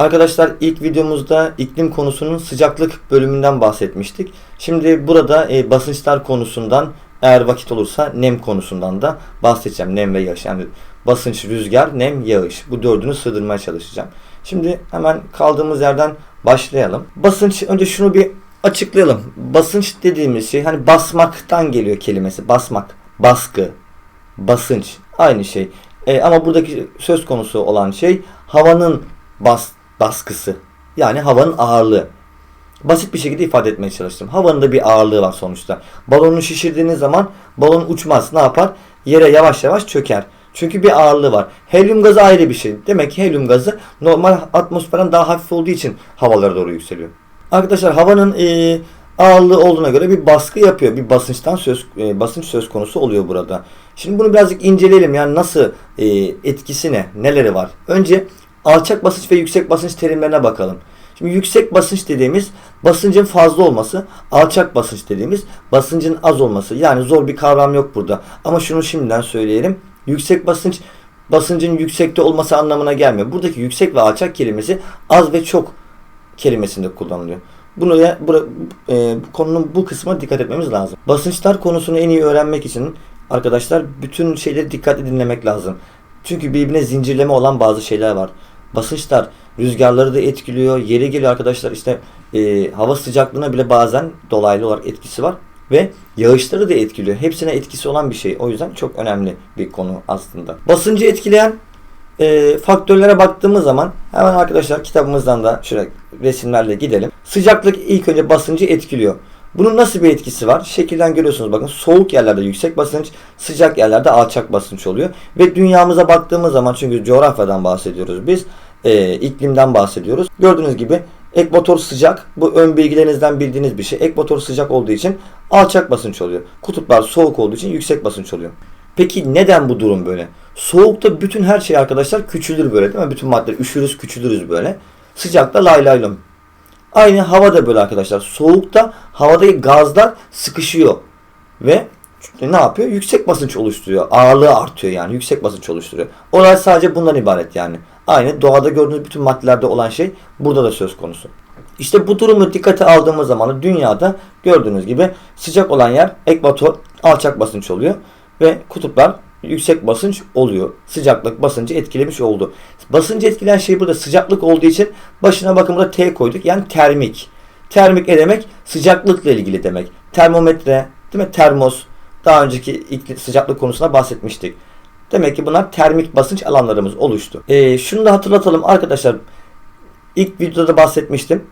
Arkadaşlar ilk videomuzda iklim konusunun sıcaklık bölümünden bahsetmiştik. Şimdi burada e, basınçlar konusundan eğer vakit olursa nem konusundan da bahsedeceğim. Nem ve yağış yani basınç, rüzgar, nem, yağış. Bu dördünü sığdırmaya çalışacağım. Şimdi hemen kaldığımız yerden başlayalım. Basınç önce şunu bir açıklayalım. Basınç dediğimiz şey hani basmaktan geliyor kelimesi. Basmak, baskı, basınç aynı şey. E, ama buradaki söz konusu olan şey havanın bas, baskısı. Yani havanın ağırlığı. Basit bir şekilde ifade etmeye çalıştım. Havanın da bir ağırlığı var sonuçta. Balonu şişirdiğiniz zaman balon uçmaz. Ne yapar? Yere yavaş yavaş çöker. Çünkü bir ağırlığı var. Helyum gazı ayrı bir şey. Demek ki helyum gazı normal atmosferden daha hafif olduğu için havalara doğru yükseliyor. Arkadaşlar havanın e, ağırlığı olduğuna göre bir baskı yapıyor. Bir basınçtan söz e, basınç söz konusu oluyor burada. Şimdi bunu birazcık inceleyelim. Yani nasıl e, etkisi ne? Neleri var? Önce alçak basınç ve yüksek basınç terimlerine bakalım. Şimdi yüksek basınç dediğimiz basıncın fazla olması, alçak basınç dediğimiz basıncın az olması. Yani zor bir kavram yok burada. Ama şunu şimdiden söyleyelim. Yüksek basınç basıncın yüksekte olması anlamına gelmiyor. Buradaki yüksek ve alçak kelimesi az ve çok kelimesinde kullanılıyor. Bunu ya, bura, e, konunun bu kısmına dikkat etmemiz lazım. Basınçlar konusunu en iyi öğrenmek için arkadaşlar bütün şeyleri dikkatli dinlemek lazım. Çünkü birbirine zincirleme olan bazı şeyler var. Basınçlar rüzgarları da etkiliyor. Yeri geliyor arkadaşlar işte e, hava sıcaklığına bile bazen dolaylı olarak etkisi var. Ve yağışları da etkiliyor. Hepsine etkisi olan bir şey. O yüzden çok önemli bir konu aslında. Basıncı etkileyen e, faktörlere baktığımız zaman hemen arkadaşlar kitabımızdan da şöyle resimlerle gidelim. Sıcaklık ilk önce basıncı etkiliyor. Bunun nasıl bir etkisi var? Şekilden görüyorsunuz bakın soğuk yerlerde yüksek basınç, sıcak yerlerde alçak basınç oluyor. Ve dünyamıza baktığımız zaman çünkü coğrafyadan bahsediyoruz biz, e, iklimden bahsediyoruz. Gördüğünüz gibi ekvator sıcak. Bu ön bilgilerinizden bildiğiniz bir şey. Ekvator sıcak olduğu için alçak basınç oluyor. Kutuplar soğuk olduğu için yüksek basınç oluyor. Peki neden bu durum böyle? Soğukta bütün her şey arkadaşlar küçülür böyle değil mi? Bütün maddeler üşürüz küçülürüz böyle. Sıcakta lay. Aynı hava da böyle arkadaşlar. Soğukta havadaki gazlar sıkışıyor. Ve ne yapıyor? Yüksek basınç oluşturuyor. Ağırlığı artıyor yani. Yüksek basınç oluşturuyor. Olay sadece bundan ibaret yani. Aynı doğada gördüğünüz bütün maddelerde olan şey burada da söz konusu. İşte bu durumu dikkate aldığımız zaman dünyada gördüğünüz gibi sıcak olan yer ekvator alçak basınç oluyor ve kutuplar yüksek basınç oluyor. Sıcaklık basıncı etkilemiş oldu. Basıncı etkileyen şey burada sıcaklık olduğu için başına bakın burada T koyduk. Yani termik. Termik ne demek? Sıcaklıkla ilgili demek. Termometre, değil mi? Termos. Daha önceki sıcaklık konusuna bahsetmiştik. Demek ki bunlar termik basınç alanlarımız oluştu. Ee, şunu da hatırlatalım arkadaşlar. İlk videoda bahsetmiştim.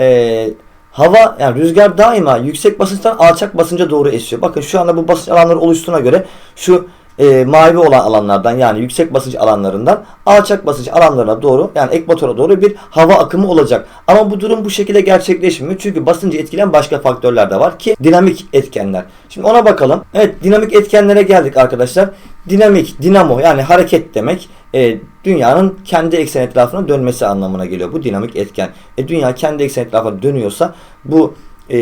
Ee, hava yani rüzgar daima yüksek basınçtan alçak basınca doğru esiyor. Bakın şu anda bu basınç alanları oluştuğuna göre şu e, mavi olan alanlardan yani yüksek basınç alanlarından alçak basınç alanlarına doğru yani ekvatora doğru bir hava akımı olacak. Ama bu durum bu şekilde gerçekleşmiyor. Çünkü basıncı etkileyen başka faktörler de var ki dinamik etkenler. Şimdi ona bakalım. Evet dinamik etkenlere geldik arkadaşlar. Dinamik, dinamo yani hareket demek e, dünyanın kendi eksen etrafına dönmesi anlamına geliyor. Bu dinamik etken. E, dünya kendi eksen etrafına dönüyorsa bu e,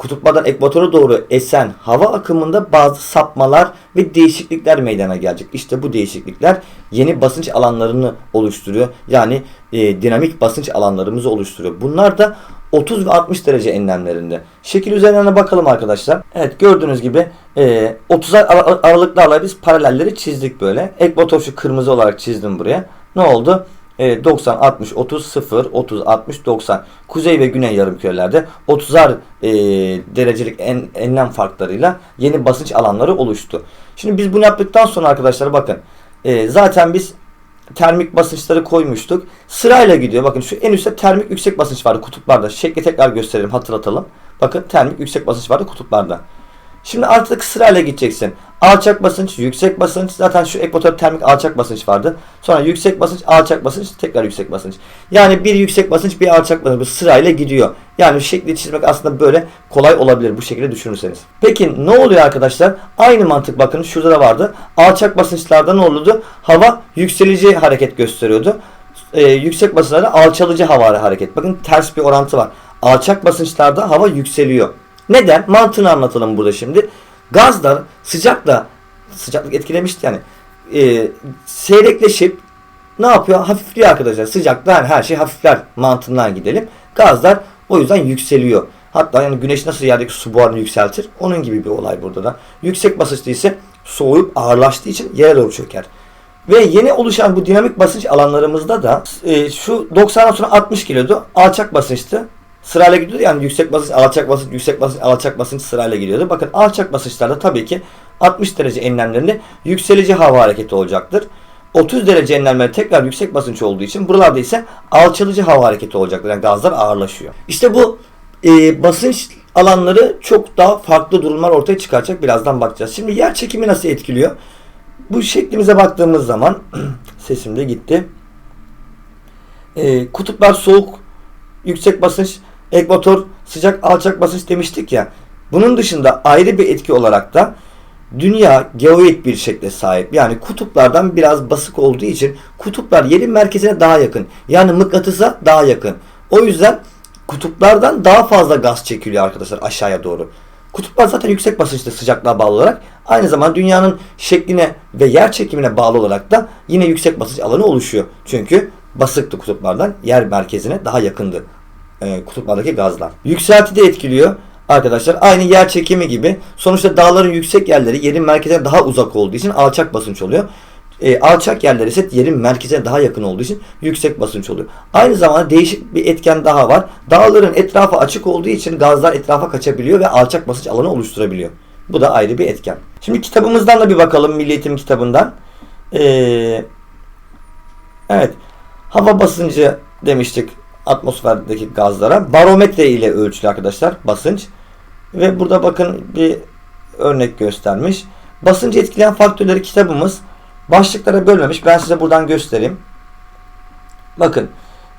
kutuplardan ekvatora doğru esen hava akımında bazı sapmalar ve değişiklikler meydana gelecek. İşte bu değişiklikler yeni basınç alanlarını oluşturuyor. Yani e, dinamik basınç alanlarımızı oluşturuyor. Bunlar da 30 ve 60 derece enlemlerinde. Şekil üzerinden bakalım arkadaşlar. Evet gördüğünüz gibi e, 30 ar aralıklarla biz paralelleri çizdik böyle. Ekvator şu kırmızı olarak çizdim buraya. Ne oldu? 90, 60, 30, 0, 30, 60, 90. Kuzey ve güney yarımkürelerde 30'ar e, derecelik en, enlem farklarıyla yeni basınç alanları oluştu. Şimdi biz bunu yaptıktan sonra arkadaşlar bakın e, zaten biz termik basınçları koymuştuk. Sırayla gidiyor. Bakın şu en üstte termik yüksek basınç vardı kutuplarda. Şekli tekrar gösterelim hatırlatalım. Bakın termik yüksek basınç vardı kutuplarda. Şimdi artık sırayla gideceksin. Alçak basınç, yüksek basınç. Zaten şu ekvator termik alçak basınç vardı. Sonra yüksek basınç, alçak basınç, tekrar yüksek basınç. Yani bir yüksek basınç, bir alçak basınç. Sırayla gidiyor. Yani şekli çizmek aslında böyle kolay olabilir bu şekilde düşünürseniz. Peki ne oluyor arkadaşlar? Aynı mantık bakın şurada da vardı. Alçak basınçlarda ne oluyordu? Hava yükselici hareket gösteriyordu. Ee, yüksek basınçlarda alçalıcı hava hareket. Bakın ters bir orantı var. Alçak basınçlarda hava yükseliyor. Neden? Mantığını anlatalım burada şimdi. Gazlar sıcakla sıcaklık etkilemişti yani e, seyrekleşip ne yapıyor? Hafifliyor arkadaşlar. Sıcaktan her şey hafifler mantığından gidelim. Gazlar o yüzden yükseliyor. Hatta yani güneş nasıl yerdeki su buharını yükseltir? Onun gibi bir olay burada da. Yüksek basınçta ise soğuyup ağırlaştığı için yere doğru çöker. Ve yeni oluşan bu dinamik basınç alanlarımızda da e, şu 90'dan sonra 60 kilodu. Alçak basınçtı. Sırayla gidiyordu. Yani yüksek basınç, alçak basınç, yüksek basınç, alçak basınç sırayla gidiyordu. Bakın alçak basınçlarda tabii ki 60 derece enlemlerinde yükselici hava hareketi olacaktır. 30 derece enlemleri tekrar yüksek basınç olduğu için buralarda ise alçalıcı hava hareketi olacaktır. Yani gazlar ağırlaşıyor. İşte bu e, basınç alanları çok daha farklı durumlar ortaya çıkaracak. Birazdan bakacağız. Şimdi yer çekimi nasıl etkiliyor? Bu şeklimize baktığımız zaman sesim de gitti. E, kutuplar soğuk, yüksek basınç, ekvator sıcak, alçak basınç demiştik ya. Bunun dışında ayrı bir etki olarak da dünya geoid bir şekle sahip. Yani kutuplardan biraz basık olduğu için kutuplar yerin merkezine daha yakın. Yani mıknatısa daha yakın. O yüzden kutuplardan daha fazla gaz çekiliyor arkadaşlar aşağıya doğru. Kutuplar zaten yüksek basınçta sıcaklığa bağlı olarak aynı zamanda dünyanın şekline ve yer çekimine bağlı olarak da yine yüksek basınç alanı oluşuyor. Çünkü basıktı kutuplardan yer merkezine daha yakındı e, kutuplardaki gazlar. Yükselti de etkiliyor arkadaşlar. Aynı yer çekimi gibi. Sonuçta dağların yüksek yerleri yerin merkezine daha uzak olduğu için alçak basınç oluyor. E, alçak yerler ise yerin merkezine daha yakın olduğu için yüksek basınç oluyor. Aynı zamanda değişik bir etken daha var. Dağların etrafı açık olduğu için gazlar etrafa kaçabiliyor ve alçak basınç alanı oluşturabiliyor. Bu da ayrı bir etken. Şimdi kitabımızdan da bir bakalım Milli Eğitim kitabından. Ee, evet. Hava basıncı demiştik atmosferdeki gazlara. Barometre ile ölçülü arkadaşlar basınç. Ve burada bakın bir örnek göstermiş. Basıncı etkileyen faktörleri kitabımız başlıklara bölmemiş. Ben size buradan göstereyim. Bakın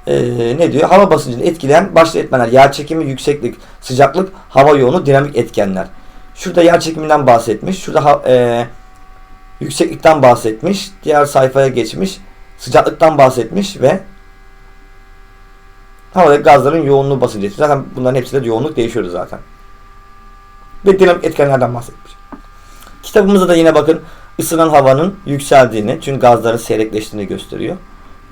ee, ne diyor? Hava basıncını etkileyen başlı etmenler. Yer çekimi, yükseklik, sıcaklık, hava yoğunluğu, dinamik etkenler. Şurada yer çekiminden bahsetmiş. Şurada e, yükseklikten bahsetmiş. Diğer sayfaya geçmiş. Sıcaklıktan bahsetmiş ve havadaki gazların yoğunluğu basıncı. Zaten bunların hepsinde yoğunluk değişiyor zaten. Ve dinamik etkenlerden bahsetmiş. Kitabımızda da yine bakın ısınan havanın yükseldiğini, çünkü gazların seyrekleştiğini gösteriyor.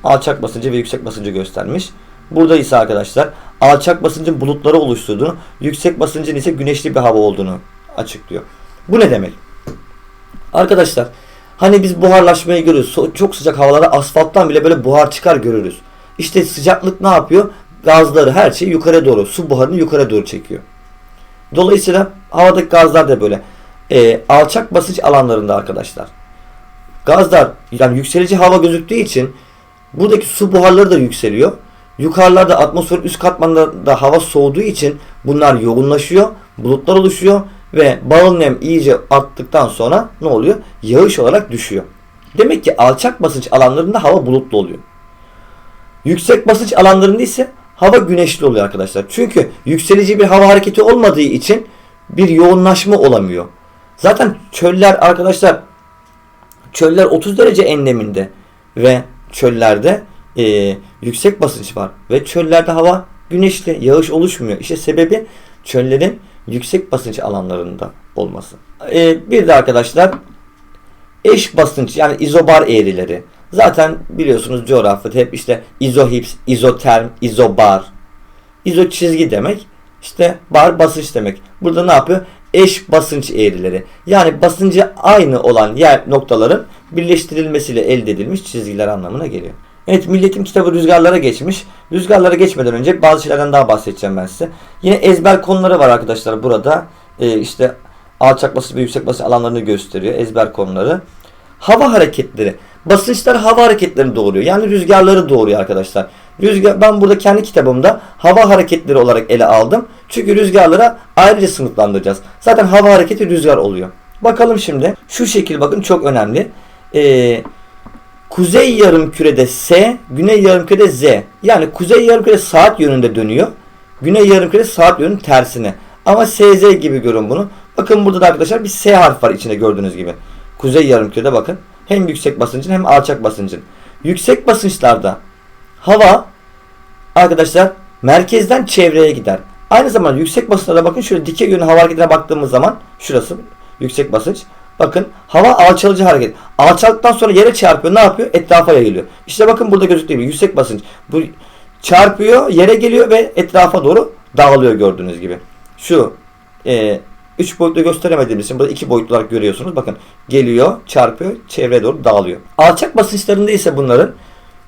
Alçak basıncı ve yüksek basıncı göstermiş. Burada ise arkadaşlar alçak basıncın bulutları oluşturduğunu, yüksek basıncın ise güneşli bir hava olduğunu açıklıyor. Bu ne demek? Arkadaşlar hani biz buharlaşmayı görürüz. Çok sıcak havalarda asfalttan bile böyle buhar çıkar görürüz. İşte sıcaklık ne yapıyor? Gazları her şeyi yukarı doğru, su buharını yukarı doğru çekiyor. Dolayısıyla havadaki gazlar da böyle e, alçak basınç alanlarında arkadaşlar. Gazlar yani yükselici hava gözüktüğü için buradaki su buharları da yükseliyor. Yukarılarda atmosfer üst katmanda da hava soğuduğu için bunlar yoğunlaşıyor. Bulutlar oluşuyor ve bağıl nem iyice arttıktan sonra ne oluyor? Yağış olarak düşüyor. Demek ki alçak basınç alanlarında hava bulutlu oluyor. Yüksek basınç alanlarında ise hava güneşli oluyor arkadaşlar. Çünkü yükselici bir hava hareketi olmadığı için bir yoğunlaşma olamıyor. Zaten çöller arkadaşlar çöller 30 derece enleminde ve çöllerde e, yüksek basınç var ve çöllerde hava güneşli, yağış oluşmuyor. İşte sebebi çöllerin yüksek basınç alanlarında olması. E, bir de arkadaşlar eş basınç yani izobar eğrileri. Zaten biliyorsunuz coğrafyada hep işte izohips, izoterm, izobar. İzo çizgi demek. İşte bar basınç demek. Burada ne yapıyor? Eş basınç eğrileri. Yani basıncı aynı olan yer noktaların birleştirilmesiyle elde edilmiş çizgiler anlamına geliyor. Evet milletim kitabı rüzgarlara geçmiş. Rüzgarlara geçmeden önce bazı şeylerden daha bahsedeceğim ben size. Yine ezber konuları var arkadaşlar burada. Ee, işte alçak basınç ve yüksek basınç alanlarını gösteriyor. Ezber konuları. Hava hareketleri. Basınçlar hava hareketlerini doğuruyor. Yani rüzgarları doğuruyor arkadaşlar. Rüzgar, ben burada kendi kitabımda hava hareketleri olarak ele aldım. Çünkü rüzgarlara ayrıca sınıflandıracağız. Zaten hava hareketi rüzgar oluyor. Bakalım şimdi. Şu şekil bakın çok önemli. Ee, kuzey yarım kürede S, güney yarım kürede Z. Yani kuzey yarım küre saat yönünde dönüyor. Güney yarım küre saat yönünün tersine. Ama SZ gibi görün bunu. Bakın burada da arkadaşlar bir S harf var içinde gördüğünüz gibi. Kuzey yarım kürede bakın. Hem yüksek basıncın hem alçak basıncın. Yüksek basınçlarda hava arkadaşlar merkezden çevreye gider. Aynı zamanda yüksek basınçlara bakın şöyle dikey yönlü hava hareketine baktığımız zaman şurası yüksek basınç. Bakın hava alçalıcı hareket. Alçaldıktan sonra yere çarpıyor. Ne yapıyor? Etrafa yayılıyor. İşte bakın burada gözüktüğü yüksek basınç. Bu çarpıyor, yere geliyor ve etrafa doğru dağılıyor gördüğünüz gibi. Şu e, üç boyutlu gösteremediğimiz için burada iki boyutlu olarak görüyorsunuz. Bakın geliyor, çarpıyor, çevreye doğru dağılıyor. Alçak basınçlarında ise bunların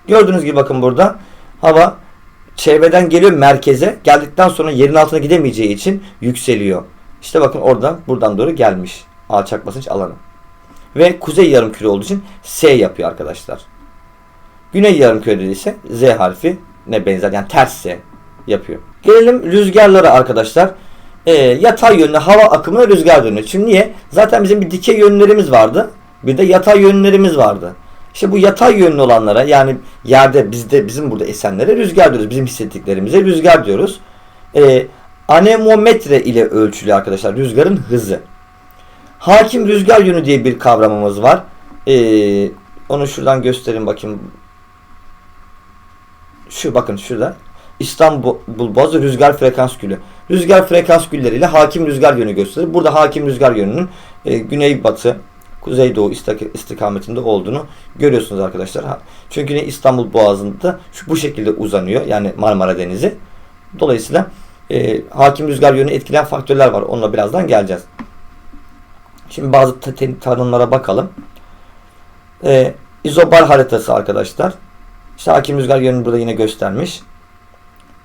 gördüğünüz gibi bakın burada hava çevreden geliyor merkeze. Geldikten sonra yerin altına gidemeyeceği için yükseliyor. İşte bakın oradan buradan doğru gelmiş alçak basınç alanı. Ve kuzey yarımküre olduğu için S yapıyor arkadaşlar. Güney yarımkürede ise Z harfi ne benzer yani ters S yapıyor. Gelelim rüzgarlara arkadaşlar. Ee, yatay yönlü hava akımı rüzgar dönüyor. Şimdi niye? Zaten bizim bir dikey yönlerimiz vardı. Bir de yatay yönlerimiz vardı. İşte bu yatay yönlü olanlara yani yerde bizde bizim burada esenlere rüzgar diyoruz. Bizim hissettiklerimize rüzgar diyoruz. Ee, anemometre ile ölçülüyor arkadaşlar rüzgarın hızı. Hakim rüzgar yönü diye bir kavramımız var. Ee, onu şuradan göstereyim bakayım. Şu bakın şurada. İstanbul Boğazı rüzgar frekans gülü. Rüzgar frekans gülleriyle hakim rüzgar yönü gösterir. Burada hakim rüzgar yönünün e, güneybatı, kuzeydoğu istik- istikametinde olduğunu görüyorsunuz arkadaşlar. Çünkü ne İstanbul Boğazı'nda şu bu şekilde uzanıyor. Yani Marmara Denizi. Dolayısıyla e, hakim rüzgar yönünü etkileyen faktörler var. Onunla birazdan geleceğiz. Şimdi bazı tanımlara bakalım. E, izobar haritası arkadaşlar. İşte hakim rüzgar yönünü burada yine göstermiş.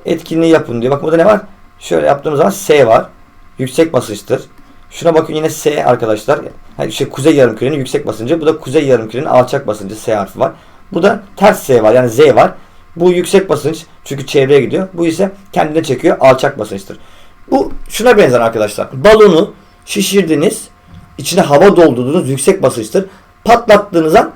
Etkinliği yapın diyor. Bakın burada ne var? Şöyle yaptığımız zaman S var. Yüksek basınçtır. Şuna bakın yine S arkadaşlar. Yani şey kuzey yarımkürenin yüksek basıncı. Bu da kuzey yarımkürenin alçak basıncı S harfi var. Bu da ters S var. Yani Z var. Bu yüksek basınç. Çünkü çevreye gidiyor. Bu ise kendine çekiyor. Alçak basınçtır. Bu şuna benzer arkadaşlar. Balonu şişirdiniz. içine hava doldurdunuz. Yüksek basınçtır. Patlattığınız an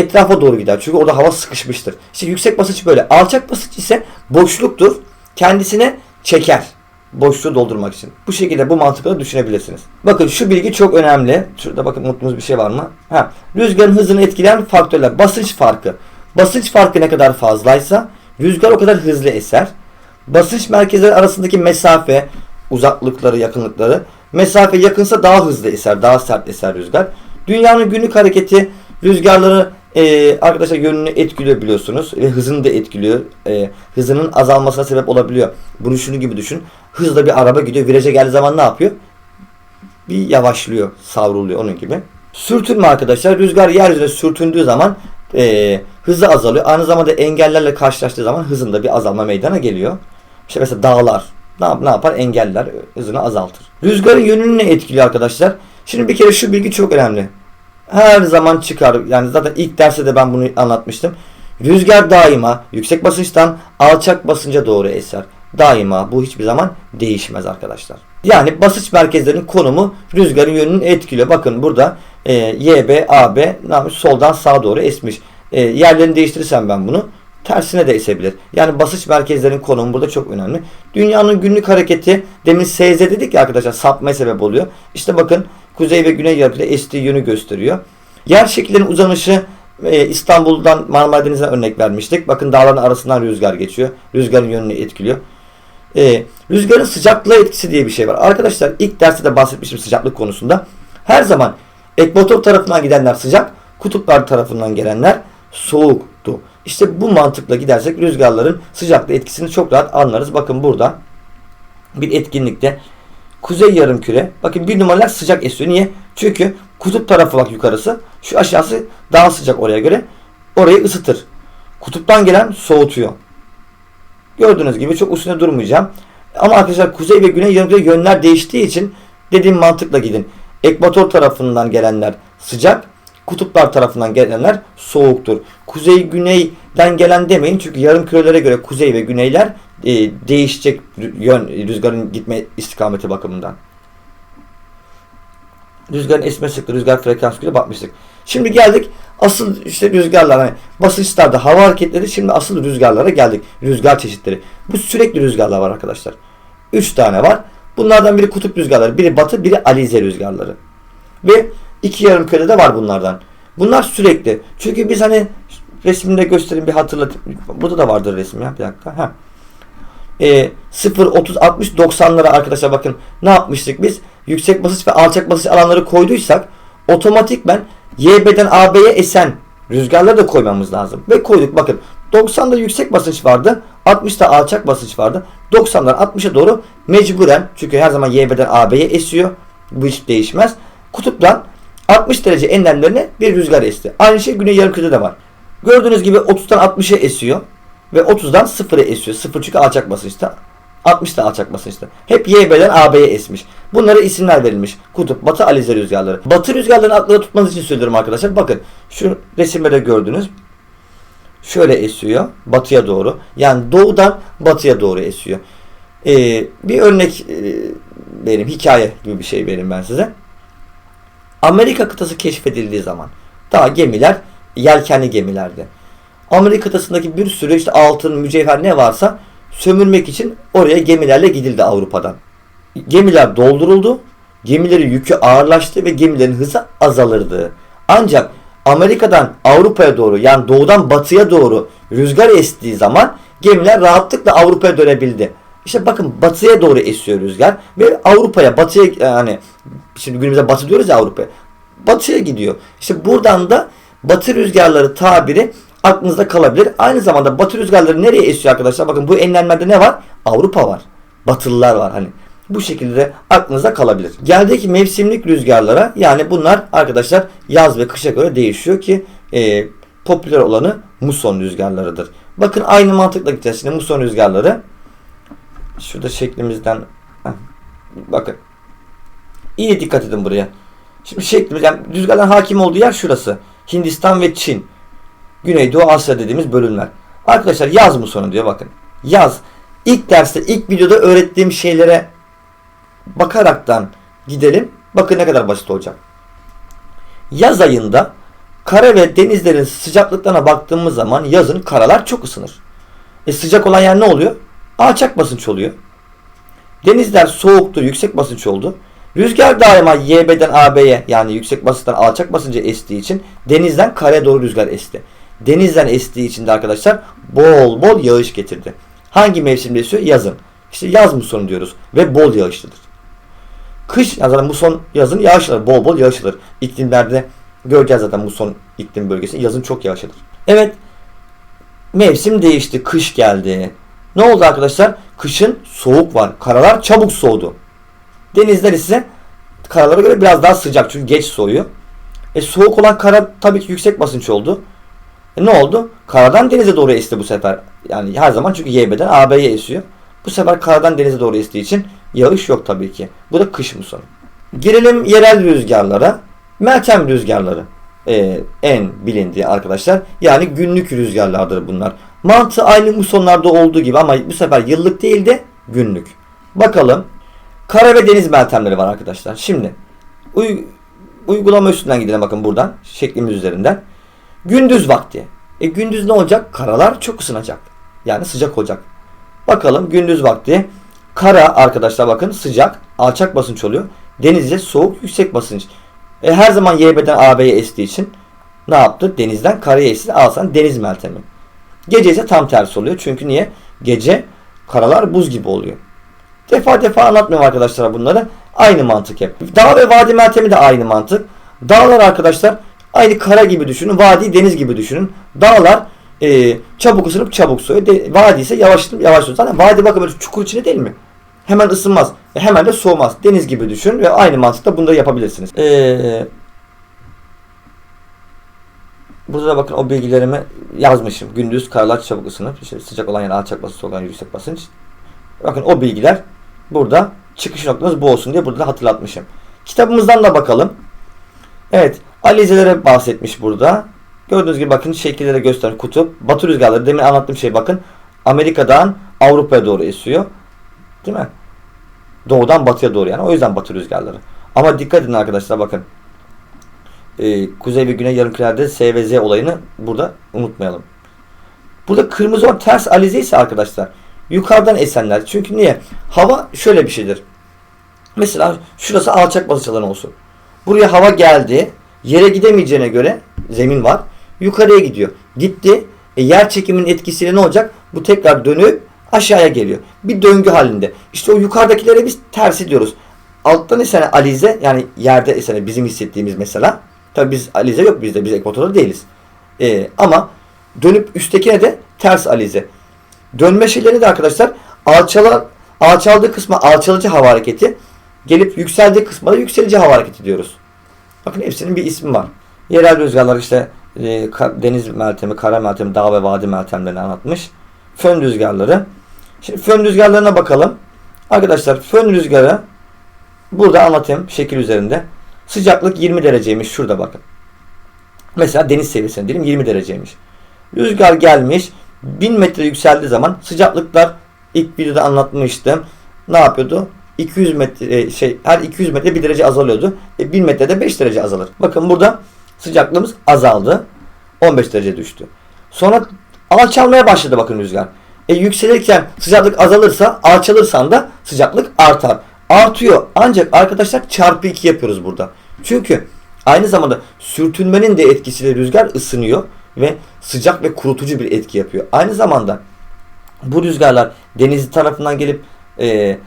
etrafa doğru gider. Çünkü orada hava sıkışmıştır. İşte yüksek basınç böyle. Alçak basınç ise boşluktur. Kendisine çeker. Boşluğu doldurmak için. Bu şekilde bu mantıkla düşünebilirsiniz. Bakın şu bilgi çok önemli. Şurada bakın unuttuğumuz bir şey var mı? Ha, rüzgarın hızını etkileyen faktörler. Basınç farkı. Basınç farkı ne kadar fazlaysa rüzgar o kadar hızlı eser. Basınç merkezleri arasındaki mesafe, uzaklıkları, yakınlıkları. Mesafe yakınsa daha hızlı eser, daha sert eser rüzgar. Dünyanın günlük hareketi rüzgarları e, arkadaşlar yönünü etkiliyor biliyorsunuz ve hızını da etkiliyor. E, hızının azalmasına sebep olabiliyor. Bunu şunu gibi düşün. Hızla bir araba gidiyor. Viraja geldiği zaman ne yapıyor? Bir yavaşlıyor, savruluyor onun gibi. Sürtünme arkadaşlar. Rüzgar yeryüzüne sürtündüğü zaman e, hızı azalıyor. Aynı zamanda engellerle karşılaştığı zaman hızında bir azalma meydana geliyor. İşte mesela dağlar ne, yap- ne yapar? Engeller hızını azaltır. Rüzgarın yönünü ne etkiliyor arkadaşlar? Şimdi bir kere şu bilgi çok önemli her zaman çıkar. Yani zaten ilk derste de ben bunu anlatmıştım. Rüzgar daima yüksek basınçtan alçak basınca doğru eser. Daima bu hiçbir zaman değişmez arkadaşlar. Yani basınç merkezlerinin konumu rüzgarın yönünü etkiliyor. Bakın burada e, YB, AB? Soldan sağa doğru esmiş. E, yerlerini değiştirirsem ben bunu tersine de esebilir. Yani basınç merkezlerinin konumu burada çok önemli. Dünyanın günlük hareketi demin SZ dedik ya arkadaşlar sapmaya sebep oluyor. İşte bakın kuzey ve güney yarımkürede estiği yönü gösteriyor. Yer şekillerinin uzanışı e, İstanbul'dan Marmara Denizi'ne örnek vermiştik. Bakın dağların arasından rüzgar geçiyor. Rüzgarın yönünü etkiliyor. E, rüzgarın sıcaklığa etkisi diye bir şey var. Arkadaşlar ilk derste de bahsetmiştim sıcaklık konusunda. Her zaman ekvator tarafından gidenler sıcak, kutuplar tarafından gelenler soğuktu. İşte bu mantıkla gidersek rüzgarların sıcaklığı etkisini çok rahat anlarız. Bakın burada bir etkinlikte kuzey yarımküre bakın bir numaralar sıcak esiyor. Niye? Çünkü kutup tarafı bak yukarısı. Şu aşağısı daha sıcak oraya göre. Orayı ısıtır. Kutuptan gelen soğutuyor. Gördüğünüz gibi çok üstüne durmayacağım. Ama arkadaşlar kuzey ve güney yarımküre yönler değiştiği için dediğim mantıkla gidin. Ekvator tarafından gelenler sıcak, kutuplar tarafından gelenler soğuktur. Kuzey güneyden gelen demeyin çünkü yarım kürelere göre kuzey ve güneyler e, değişecek yön rüzgarın gitme istikameti bakımından. Rüzgarın esme sıklığı, rüzgar frekans gücüne bakmıştık. Şimdi geldik asıl işte rüzgarlar hani basınçlarda hava hareketleri şimdi asıl rüzgarlara geldik. Rüzgar çeşitleri. Bu sürekli rüzgarlar var arkadaşlar. 3 tane var. Bunlardan biri kutup rüzgarları, biri batı, biri alize rüzgarları. Ve iki yarım kürede de var bunlardan. Bunlar sürekli. Çünkü biz hani resimde göstereyim bir hatırlat. Burada da vardır resim ya bir dakika. Ha. E, 0, 30, 60, 90'lara arkadaşlar bakın ne yapmıştık biz? Yüksek basınç ve alçak basınç alanları koyduysak otomatikmen YB'den AB'ye esen rüzgarları da koymamız lazım. Ve koyduk bakın 90'da yüksek basınç vardı. 60'da alçak basınç vardı. 90'dan 60'a doğru mecburen çünkü her zaman YB'den AB'ye esiyor. Bu hiç değişmez. Kutuptan 60 derece enlemlerine bir rüzgar esti. Aynı şey güney yarımkürede de var. Gördüğünüz gibi 30'dan 60'a esiyor. Ve 30'dan 0'a esiyor. 0 çünkü alçak basınçta. 60 da alçak basınçta. Hep YB'den AB'ye esmiş. Bunlara isimler verilmiş. Kutup, batı alize rüzgarları. Batı rüzgarlarını aklına tutmanız için söylüyorum arkadaşlar. Bakın şu resimde de gördünüz. Şöyle esiyor. Batıya doğru. Yani doğudan batıya doğru esiyor. Ee, bir örnek e, vereyim. Hikaye gibi bir şey vereyim ben size. Amerika kıtası keşfedildiği zaman daha gemiler yelkenli gemilerdi. Amerika kıtasındaki bir sürü işte altın, mücevher ne varsa sömürmek için oraya gemilerle gidildi Avrupa'dan. Gemiler dolduruldu. Gemilerin yükü ağırlaştı ve gemilerin hızı azalırdı. Ancak Amerika'dan Avrupa'ya doğru yani doğudan batıya doğru rüzgar estiği zaman gemiler rahatlıkla Avrupa'ya dönebildi. İşte bakın batıya doğru esiyor rüzgar ve Avrupa'ya batıya yani şimdi günümüzde batı diyoruz ya Avrupa'ya. Batıya gidiyor. İşte buradan da batı rüzgarları tabiri aklınızda kalabilir. Aynı zamanda batı rüzgarları nereye esiyor arkadaşlar? Bakın bu enlemlerde ne var? Avrupa var. Batılılar var hani. Bu şekilde de aklınıza kalabilir. Geldeki mevsimlik rüzgarlara yani bunlar arkadaşlar yaz ve kışa göre değişiyor ki e, popüler olanı muson rüzgarlarıdır. Bakın aynı mantıkla gideceğiz. Şimdi muson rüzgarları şurada şeklimizden bakın iyi dikkat edin buraya. Şimdi şeklimiz yani rüzgarların hakim olduğu yer şurası. Hindistan ve Çin. Güneydoğu Asya dediğimiz bölümler. Arkadaşlar yaz mı sonu diyor bakın. Yaz. İlk derste ilk videoda öğrettiğim şeylere bakaraktan gidelim. Bakın ne kadar basit olacak. Yaz ayında kara ve denizlerin sıcaklıklarına baktığımız zaman yazın karalar çok ısınır. E sıcak olan yer ne oluyor? Alçak basınç oluyor. Denizler soğuktu, yüksek basınç oldu. Rüzgar daima YB'den AB'ye yani yüksek basınçtan alçak basınca estiği için denizden karaya doğru rüzgar esti. Denizden estiği için de arkadaşlar bol bol yağış getirdi. Hangi mevsimde esiyor? Yazın. İşte yaz musonu diyoruz ve bol yağışlıdır. Kış yani zaten muson yazın yağışlıdır. Bol bol yağışlıdır. İklimlerde göreceğiz zaten muson iklim bölgesi. Yazın çok yağışlıdır. Evet mevsim değişti. Kış geldi. Ne oldu arkadaşlar? Kışın soğuk var. Karalar çabuk soğudu. Denizler ise karalara göre biraz daha sıcak çünkü geç soğuyor. E soğuk olan kara tabii ki yüksek basınç oldu. E ne oldu? Karadan denize doğru esti bu sefer. Yani her zaman çünkü YB'den AB'ye esiyor. Bu sefer karadan denize doğru estiği için yağış yok tabii ki. Bu da kış musonu. Girelim yerel rüzgarlara. Meltem rüzgarları e, en bilindiği arkadaşlar. Yani günlük rüzgarlardır bunlar. Mantığı aynı musonlarda olduğu gibi ama bu sefer yıllık değil de günlük. Bakalım. Kara ve deniz meltemleri var arkadaşlar. Şimdi uy uygulama üstünden gidelim bakın buradan. Şeklimiz üzerinden. Gündüz vakti. E gündüz ne olacak? Karalar çok ısınacak. Yani sıcak olacak. Bakalım gündüz vakti. Kara arkadaşlar bakın sıcak. Alçak basınç oluyor. Deniz ise soğuk yüksek basınç. E her zaman YB'den AB'ye estiği için ne yaptı? Denizden karaya esti. Alsan deniz meltemi. Gece ise tam tersi oluyor. Çünkü niye? Gece karalar buz gibi oluyor. Defa defa anlatmıyorum arkadaşlar bunları. Aynı mantık hep. Dağ ve vadi meltemi de aynı mantık. Dağlar arkadaşlar aynı kara gibi düşünün. Vadi deniz gibi düşünün. Dağlar e, çabuk ısınıp çabuk soğuyor. De, vadi ise yavaş ısınıp yavaş soğuyor. Zaten vadi bakın böyle çukur içinde değil mi? Hemen ısınmaz. E, hemen de soğumaz. Deniz gibi düşün ve aynı mantıkla bunu da yapabilirsiniz. Eee Burada da bakın o bilgilerimi yazmışım. Gündüz karlar çabuk ısınır. İşte sıcak olan yer alçak basınç olan yüksek basınç. Bakın o bilgiler burada çıkış noktamız bu olsun diye burada da hatırlatmışım. Kitabımızdan da bakalım. Evet. Alizelere bahsetmiş burada. Gördüğünüz gibi bakın şekillere gösteren kutup. Batı rüzgarları demin anlattığım şey bakın. Amerika'dan Avrupa'ya doğru esiyor. Değil mi? Doğudan batıya doğru yani. O yüzden batı rüzgarları. Ama dikkat edin arkadaşlar bakın. Ee, kuzey ve güney yarımkürelerde S ve Z olayını burada unutmayalım. Burada kırmızı olan ters alize ise arkadaşlar yukarıdan esenler. Çünkü niye? Hava şöyle bir şeydir. Mesela şurası alçak basınç alanı olsun. Buraya hava geldi. Yere gidemeyeceğine göre zemin var. Yukarıya gidiyor. Gitti. E, yer çekiminin etkisiyle ne olacak? Bu tekrar dönüp aşağıya geliyor. Bir döngü halinde. İşte o yukarıdakilere biz tersi diyoruz. Alttan ise alize yani yerde ise bizim hissettiğimiz mesela. Tabi biz alize yok bizde. Biz ekvatorda değiliz. Ee, ama dönüp üsttekine de ters alize. Dönme şeyleri de arkadaşlar alçalan, alçaldığı kısma alçalıcı hava hareketi gelip yükseldiği kısma yükselici hava hareketi diyoruz. Bakın hepsinin bir ismi var. Yerel rüzgarlar işte e, deniz meltemi, kara meltemi, dağ ve vadi meltemlerini anlatmış. Fön rüzgarları. Şimdi fön rüzgarlarına bakalım. Arkadaşlar fön rüzgarı burada anlatayım şekil üzerinde. Sıcaklık 20 dereceymiş şurada bakın. Mesela deniz seviyesine diyelim 20 dereceymiş. Rüzgar gelmiş 1000 metre yükseldiği zaman sıcaklıklar ilk videoda anlatmıştım. Ne yapıyordu? 200 metre e, şey her 200 metre 1 derece azalıyordu. E, 1000 metrede 5 derece azalır. Bakın burada sıcaklığımız azaldı. 15 derece düştü. Sonra alçalmaya başladı bakın rüzgar. E, yükselirken sıcaklık azalırsa alçalırsan da sıcaklık artar. Artıyor. Ancak arkadaşlar çarpı 2 yapıyoruz burada. Çünkü aynı zamanda sürtünmenin de etkisiyle rüzgar ısınıyor ve sıcak ve kurutucu bir etki yapıyor. Aynı zamanda bu rüzgarlar deniz tarafından gelip e,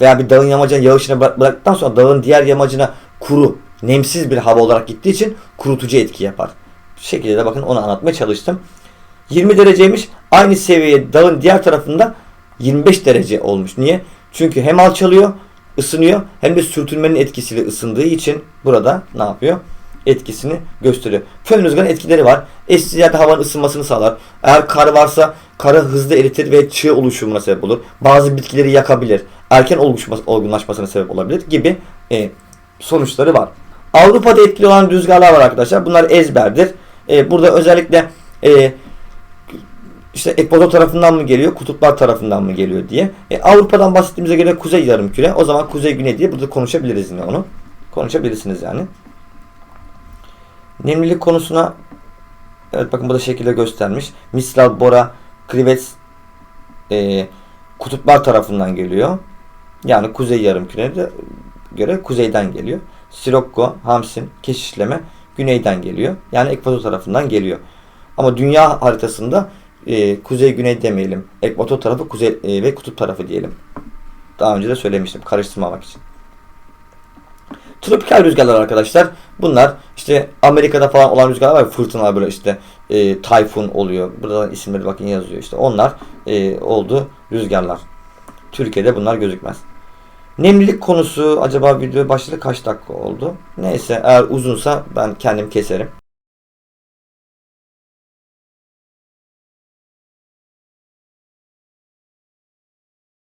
veya bir dağın yamacına yağışını bırak- bıraktıktan sonra dağın diğer yamacına kuru, nemsiz bir hava olarak gittiği için kurutucu etki yapar. Bu şekilde de bakın onu anlatmaya çalıştım. 20 dereceymiş. Aynı seviyeye dağın diğer tarafında 25 derece olmuş. Niye? Çünkü hem alçalıyor, ısınıyor hem de sürtünmenin etkisiyle ısındığı için burada ne yapıyor? Etkisini gösteriyor. Fön rüzgarın etkileri var. Estiği yerde havanın ısınmasını sağlar. Eğer kar varsa karı hızlı eritir ve çığ oluşumuna sebep olur. Bazı bitkileri yakabilir. Erken olgunlaşmasına sebep olabilir gibi e, sonuçları var. Avrupa'da etkili olan rüzgarlar var arkadaşlar. Bunlar ezberdir. E, burada özellikle e, işte ekvator tarafından mı geliyor, kutuplar tarafından mı geliyor diye. E, Avrupa'dan bahsettiğimize göre kuzey yarımküre. O zaman kuzey güney diye burada konuşabiliriz yine onu. Konuşabilirsiniz yani. Nemlilik konusuna evet bakın burada şekilde göstermiş. Mistral, Bora, Krivets e, kutuplar tarafından geliyor. Yani kuzey yarımküreye göre kuzeyden geliyor. Sirokko, Hamsin, Keşişleme güneyden geliyor. Yani ekvator tarafından geliyor. Ama dünya haritasında e, kuzey güney demeyelim. Ekvator tarafı kuzey e, ve kutup tarafı diyelim. Daha önce de söylemiştim karıştırmamak için. Tropikal rüzgarlar arkadaşlar. Bunlar işte Amerika'da falan olan rüzgarlar var. Fırtınalar böyle işte e, tayfun oluyor. Burada isimleri bakın yazıyor işte. Onlar e, oldu rüzgarlar. Türkiye'de bunlar gözükmez. Nemlilik konusu acaba video başladı kaç dakika oldu? Neyse eğer uzunsa ben kendim keserim.